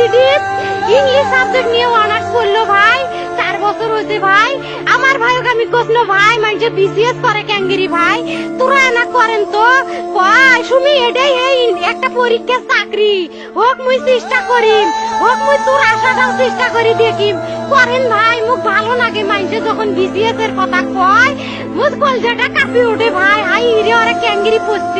রুকিয়া English subject নিয়ে honours করল ভাই। চার বছর হয়েছে ভাই। আমার ভাইকে আমি কৃষ্ণ ভাই মানে বিসিএস করে ক্যাঙ্গিরি ভাই। তোরা না করেন তো? কয় শুনি এটাই এই একটা পরীক্ষার চাকরি। হোক, মুই চেষ্টা করিম। হোক, মুই তোর আশাটাও চেষ্টা করি দেখিম। করেন ভাই, মুখ ভালো লাগে মাইনছে যখন বিসিএস এর কথা কয়। মুখ কলজাটা কাঁপি ওঠে ভাই। হাই রে ওরা, ক্যাঙ্গিরি পড়ছে।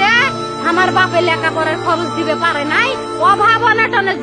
আমার বাপে লেখাপড়ার খরচ দিবে পারে নাই? অভাব অনাটনে